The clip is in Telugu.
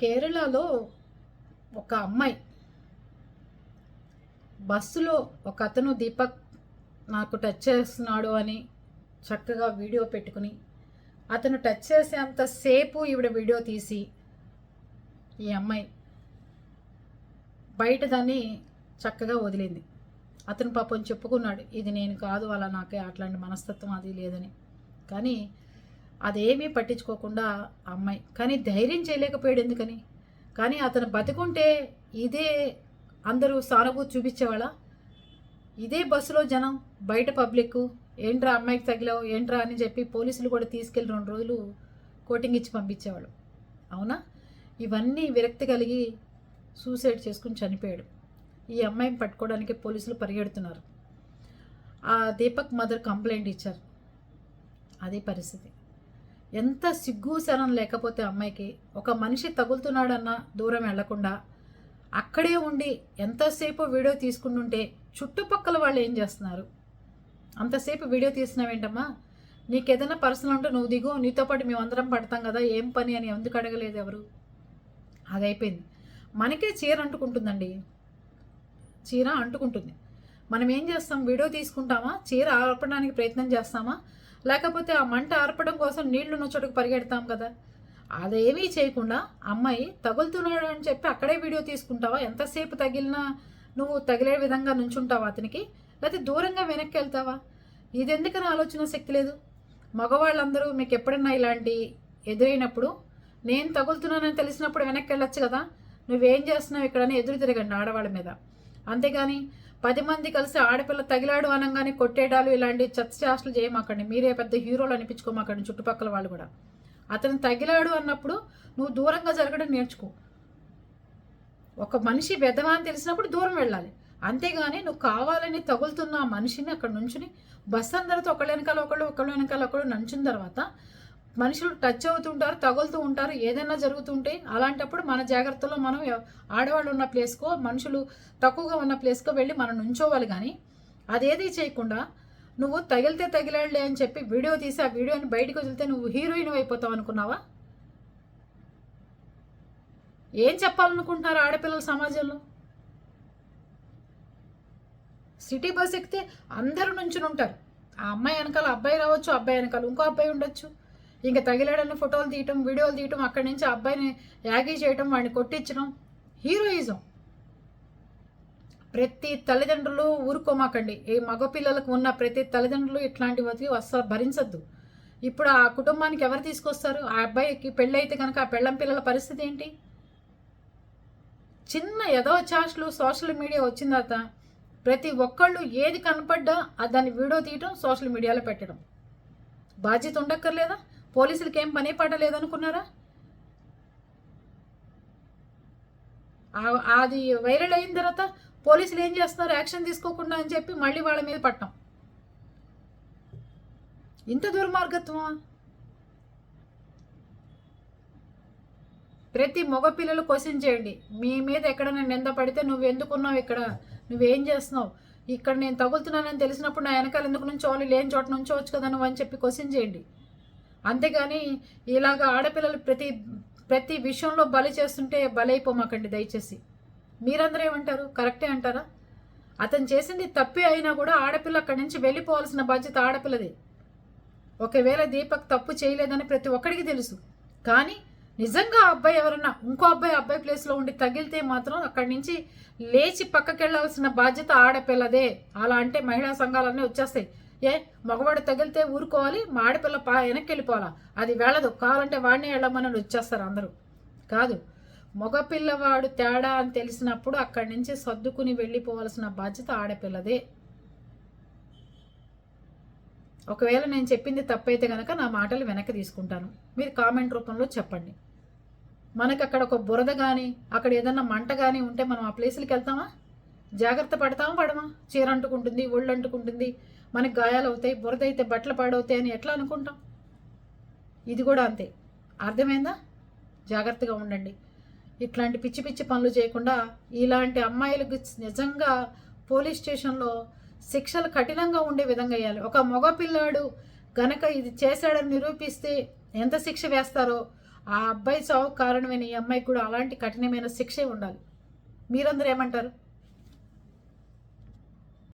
కేరళలో ఒక అమ్మాయి. బస్సులో ఒక అతను దీపక్ నాకు టచ్ చేస్తున్నాడు అని చక్కగా వీడియో పెట్టుకుని అతను టచ్ చేసేంత సేపు ఈవిడ వీడియో తీసి ఈ అమ్మాయి బయట దాన్ని చక్కగా వదిలింది. అతను పాపం చెప్పుకున్నాడు ఇది నేను కాదు అలా నాకే అట్లాంటి మనస్తత్వం అది లేదని. కానీ అదేమీ పట్టించుకోకుండా అమ్మాయి. కానీ ధైర్యం చేయలేకపోయాడు ఎందుకని? కానీ అతను బతికుంటే ఇదే అందరూ సానుభూతి చూపించేవాళ్ళ? ఇదే బస్సులో జనం బయట పబ్లిక్ ఏంట్రా అమ్మాయికి తగిలావు? ఏంట్రా? అని చెప్పి పోలీసులు కూడా తీసుకెళ్ళి రెండు రోజులు కోటింగ్ ఇచ్చి పంపించేవాళ్ళు. అవునా? ఇవన్నీ విరక్తి కలిగి సూసైడ్ చేసుకుని చనిపోయాడు. ఈ అమ్మాయిని పట్టుకోవడానికి పోలీసులు పరిగెడుతున్నారు. ఆ దీపక్ మదర్ కంప్లైంట్ ఇచ్చారు. అదే పరిస్థితి. ఎంత సిగ్గు శరం లేకపోతే అమ్మాయికి ఒక మనిషి తగులుతున్నాడన్న దూరం వెళ్ళకుండా అక్కడే ఉండి ఎంతసేపు వీడియో తీసుకుంటుంటే చుట్టుపక్కల వాళ్ళు ఏం చేస్తున్నారు? అంతసేపు వీడియో తీసినావేంటమ్మా? నీకు ఏదైనా పర్సనల్ ఉంటే నువ్వు దిగు నీతో పాటు మేము అందరం పడతాం కదా ఏం పని అని ఎందుకు అడగలేదు ఎవరు? అది అయిపోయింది మనకే చీర అంటుకుంటుందండి. చీర అంటుకుంటుంది. మనం ఏం చేస్తాం? వీడియో తీసుకుంటామా? చీర ఆర్పడానికి ప్రయత్నం చేస్తామా? లేకపోతే ఆ మంట ఆర్పడం కోసం నీళ్ళున్న చోటుకు పరిగెడతాం కదా. అదేమీ చేయకుండా అమ్మాయి తగులుతున్నాడు అని చెప్పి అక్కడే వీడియో తీసుకుంటావా? ఎంతసేపు తగిలినా నువ్వు తగిలే విధంగా నుంచుంటావా అతనికి? లేకపోతే దూరంగా వెనక్కి వెళ్తావా? ఇది ఎందుకని ఆలోచన శక్తి లేదు? మగవాళ్ళందరూ మీకు ఎప్పుడన్నా ఇలాంటి ఎదురైనప్పుడు నేను తగులుతున్నానని తెలిసినప్పుడు వెనక్కి వెళ్ళొచ్చు కదా. నువ్వేం చేస్తున్నావు ఇక్కడని ఎదురు తిరగండి ఆడవాళ్ళ మీద. అంతేగాని పది మంది కలిసి ఆడపిల్ల తగిలాడు అనగానే కొట్టేడాలు ఇలాంటి చత్యాసలు చేయమాకండి. మీరే పెద్ద హీరోలు అనిపించుకోమాకండి చుట్టుపక్కల వాళ్ళు కూడా. అతను తగిలాడు అన్నప్పుడు నువ్వు దూరంగా జరగడం నేర్చుకో. ఒక మనిషి వెధవా అని తెలిసినప్పుడు దూరం వెళ్ళాలి. అంతేగాని నువ్వు కావాలని తగులుతున్న ఆ మనిషిని అక్కడ నుంచుని బస్ అందరితో ఒకళ్ళ వెనకాల ఒకళ్ళు ఒకళ్ళ వెనకాల ఒకళ్ళు నంచిన తర్వాత మనుషులు టచ్ అవుతుంటారు తగులుతూ ఉంటారు ఏదైనా జరుగుతుంటే అలాంటప్పుడు మన జాగ్రత్తలో మనం ఆడవాళ్ళు ఉన్న ప్లేస్కో మనుషులు తక్కువగా ఉన్న ప్లేస్కో వెళ్ళి మనం నుంచోవాలి కానీ అదేది చేయకుండా నువ్వు తగిలితే తగిలాడులే అని చెప్పి వీడియో తీసి ఆ వీడియోని బయటకు వదిలితే నువ్వు హీరోయిన్ అయిపోతావు అనుకున్నావా? ఏం చెప్పాలనుకుంటున్నారు ఆడపిల్లల సమాజంలో? సిటీ బస్ ఎక్కితే అందరూ నుంచుని ఉంటారు. ఆ అమ్మాయి వెనకాల అబ్బాయి రావచ్చు అబ్బాయి వెనకాల ఇంకో అబ్బాయి ఉండొచ్చు. ఇంకా తగిలాడని ఫోటోలు తీయటం వీడియోలు తీయటం అక్కడి నుంచి ఆ అబ్బాయిని యాగీ చేయటం వాడిని కొట్టించడం హీరోయిజం. ప్రతి తల్లిదండ్రులు ఊరుకోమాకండి. ఈ మగపిల్లలకు ఉన్న ప్రతి తల్లిదండ్రులు ఇట్లాంటి బతికి వస్తారు భరించద్దు. ఇప్పుడు ఆ కుటుంబానికి ఎవరు తీసుకొస్తారు? ఆ అబ్బాయికి పెళ్ళైతే కనుక ఆ పెళ్ళం పిల్లల పరిస్థితి ఏంటి? చిన్న ఏదో చాష్లు సోషల్ మీడియా వచ్చిన తర్వాత ప్రతి ఒక్కళ్ళు ఏది కనపడ్డా ఆ దాన్ని వీడియో తీయటం సోషల్ మీడియాలో పెట్టడం. బాధ్యత ఉండక్కర్లేదా? పోలీసులకి ఏం పని పాట లేదనుకున్నారా అది వైరల్ అయిన తర్వాత పోలీసులు ఏం చేస్తున్నారు? యాక్షన్ తీసుకోకుండా అని చెప్పి మళ్ళీ వాళ్ళ మీద పట్టం ఇంత దుర్మార్గత్వమా? ప్రతి మగపిల్లలు క్వశ్చన్ చేయండి. మీ మీద ఎక్కడైనా నింద పడితే నువ్వు ఎందుకున్నావు ఇక్కడ? నువ్వేం చేస్తున్నావు? ఇక్కడ నేను తగులుతున్నానని తెలిసినప్పుడు నా వెనకాల ఎందుకు నుంచోవాలి లేని చోట నుంచోవచ్చు కదా నువ్వు అని చెప్పి క్వశ్చన్ చేయండి. అంతేగాని ఇలాగ ఆడపిల్లలు ప్రతి ప్రతి విషయంలో బలి చేస్తుంటే బలైపోమాకండి దయచేసి. మీరందరూ ఏమంటారు? కరెక్టే అంటారా? అతను చేసింది తప్పే అయినా కూడా ఆడపిల్ల అక్కడి నుంచి వెళ్ళిపోవాల్సిన బాధ్యత ఆడపిల్లదే. ఒకవేళ దీపక్ తప్పు చేయలేదని ప్రతి ఒక్కడికి తెలుసు. కానీ నిజంగా ఆ అబ్బాయి ఎవరన్నా ఇంకో అబ్బాయి అబ్బాయి ప్లేస్లో ఉండి తగిలితే మాత్రం అక్కడి నుంచి లేచి పక్కకి వెళ్ళాల్సిన బాధ్యత ఆడపిల్లదే. అలా అంటే మహిళా సంఘాలన్నీ వచ్చేస్తాయి. ఏ మగవాడు తగిలితే ఊరుకోవాలి మాడిపిల్ల ఆడపిల్ల పా వెనక్కి వెళ్ళిపోవాలా అది వెళ్ళదు. కావాలంటే వాడిని వెళ్ళమని వచ్చేస్తారు అందరూ. కాదు మగపిల్లవాడు తేడా అని తెలిసినప్పుడు అక్కడి నుంచి సర్దుకుని వెళ్ళిపోవాల్సిన బాధ్యత ఆడపిల్లదే. ఒకవేళ నేను చెప్పింది తప్పైతే కనుక నా మాటలు వెనక్కి తీసుకుంటాను. మీరు కామెంట్ రూపంలో చెప్పండి. మనకి అక్కడ ఒక బురద కానీ అక్కడ ఏదన్నా మంట కానీ ఉంటే మనం ఆ ప్లేసులకి వెళ్తామా? జాగ్రత్త పడతామా పడమా? చీర అంటుకుంటుంది ఒళ్ళు అంటుకుంటుంది మనకి గాయాలు అవుతాయి బురద అయితే బట్టలు పాడవుతాయి అని ఎట్లా అనుకుంటాం? ఇది కూడా అంతే. అర్థమైందా? జాగ్రత్తగా ఉండండి. ఇట్లాంటి పిచ్చి పిచ్చి పనులు చేయకుండా ఇలాంటి అమ్మాయిలకు నిజంగా పోలీస్ స్టేషన్లో శిక్షలు కఠినంగా ఉండే విధంగా వేయాలి ఒక మగ పిల్లాడు గనక ఇది చేశాడని నిరూపిస్తే ఎంత శిక్ష వేస్తారో ఆ అబ్బాయి సావు కారణమైన ఈ అమ్మాయికి కూడా అలాంటి కఠినమైన శిక్షే ఉండాలి. మీరందరూ ఏమంటారు?